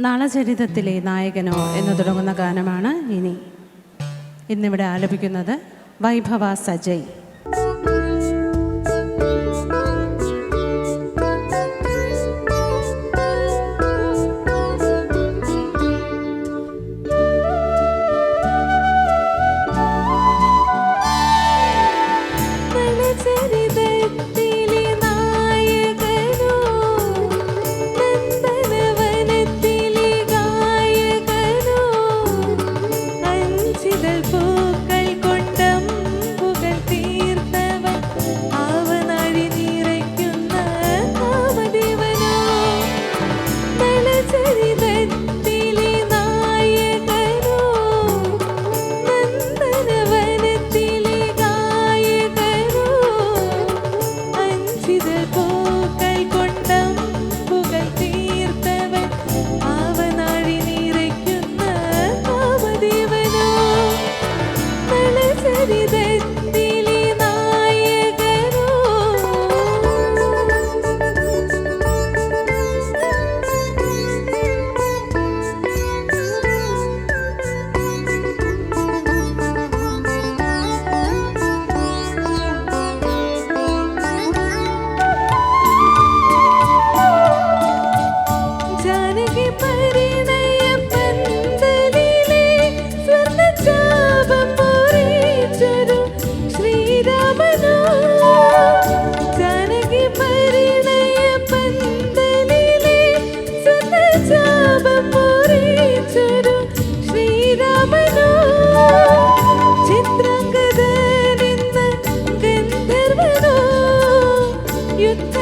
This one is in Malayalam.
നളചരിതത്തിലെ നായകനോ എന്ന് തുടങ്ങുന്ന ഗാനമാണ് ഇനി. ഇന്നിവിടെ ആലപിക്കുന്നത് വൈഭവ സജയ്. baby. you